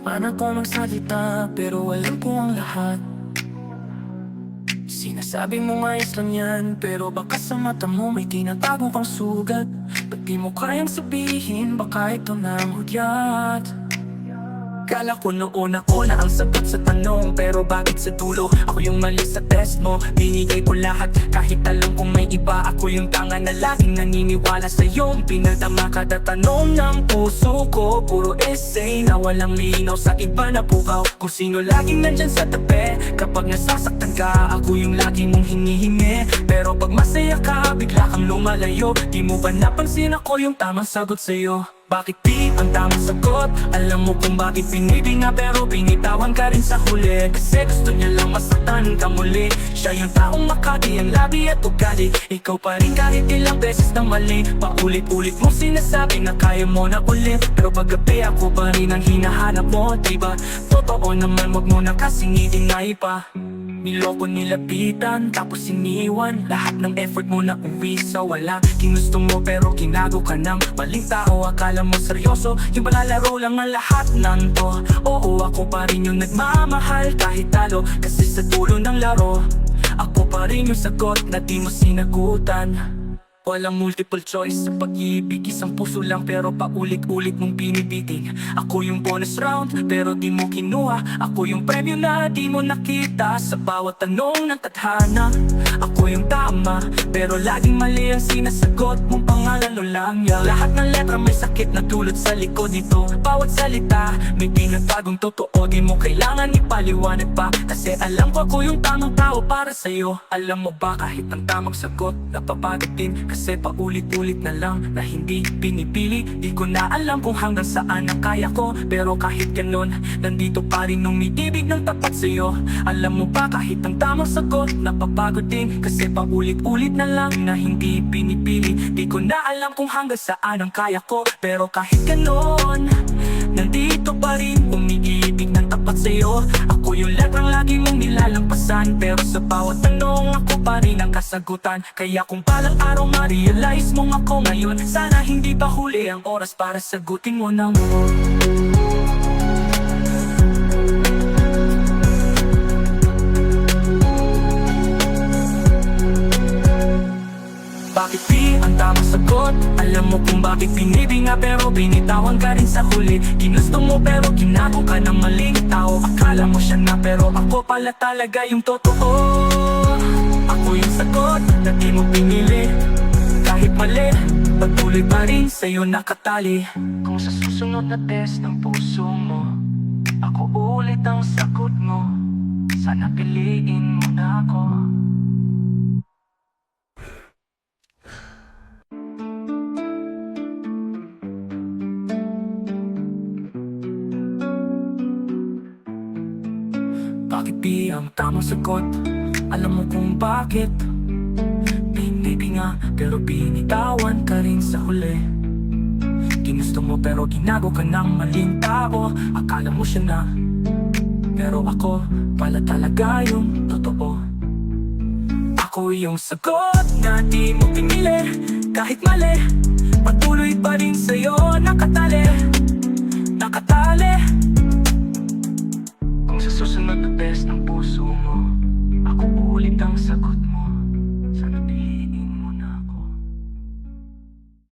Man ako magsalita pero alam ko ang lahat? Sinasabi mo ayos lang yan Pero baka sa mata mo may tinatago kang sugat. Ba't di mo kayang sabihin baka ito na ang hudyat Kala ko noon ako na ang sagot sa tanong Pero bakit sa dulo? Ako yung mali sa test mo Binigay ko lahat. Kahit alam kong may iba Ako yung tanga na laging naniniwala sa iyong Pinadama kada tanong ng puso ko Puro essay na walang linaw sa iba na bukaw Kung sino laging nandyan sa tabi Kapag nasasaktan ka ako yung lagi mong hinihingi. Pero pag masaya ka bigla kang lumalayo. Di mo ba napansin ako yung tamang sagot sa'yo bakit di ang tamang sagot? Alam mo kung bakit pinibinga pero binitawan ka rin sa huli. Kasi gusto niya lang masaktan ka muli. Siya yung taong makati ang labi at ugali. Ikaw pa rin kahit ilang beses na mali. Paulit-ulit mong sinasabi na kaya mo na ulit Pero paggabi ako pa rin ang hinahanap mo Diba? Totoo naman wag mo na kasing i-deny pa Niloko nilapitan, tapos iniwan. Lahat ng effort mo na uwi sa wala. Ginusto mo pero ginago ka ng maling tao. Akala mo seryoso, yung palalaro lang ang lahat ng to. Oo, ako pa rin yung nagmamahal kahit talo. Kasi sa dulo ng laro Ako pa rin yung sagot na di mo sinagutan Walang multiple choice sa pag-ibig. Isang puso lang pero paulit-ulit mong binibiting. Ako yung bonus round pero di mo kinuha. Ako yung premyo na di mo nakita. Sa bawat tanong ng tadhana Ako yung tama. Pero laging mali ang sinasagot mong pangalan o lang yan Lahat ng letra may sakit na dulot sa likod nito. Bawat salita may pinatagong totoo. Di mo kailangan ipaliwanag pa. Kasi alam ko ako yung tamang tao para sa'yo. Alam mo ba kahit ang tamang sagot Napapagod din kasi paulit-ulit na lang Na hindi pinipili. Di ko na alam kung hanggang saan ang kaya ko. Pero kahit ganun Nandito pa rin umitibig ng tapat sa'yo. Alam mo ba kahit ang tamang sagot Napapagod din. Kasi paulit-ulit na lang Na hindi pinipili. Di ko na alam kung hanggang saan ang kaya ko. Pero kahit ganun Nandito pa rin umiibig ng tapat sa'yo. Ako yung letrang lagi mong nilalampasan. Pero sa bawat tanong ako pa rin ang kasagutan. Kaya kung palang araw ma-realize mong ako ngayon Sana hindi pa huli ang oras para sagutin mo ng Bakit mo kung bakit pinibinga pero binitawan ka rin sa huli. Ginusto mo pero ginago ka ng maling tao. Akala mo siya na pero ako pala talaga yung totoo. Ako yung sagot na di mo pinili. Kahit mali, patuloy pa rin sa'yo nakatali. Kung sa susunod na test ng puso mo Ako ulit ang sagot mo. Sana piliin mo na ako Bakit di ang tamang sagot? Alam mo kung bakit? Binibinga pero binitawan ka rin sa huli. Ginusto mo pero ginago ka ng maling tao. Akala mo siya na Pero ako pala talaga yung totoo. Ako yung sagot na di mo pinili. Kahit mali Patuloy kung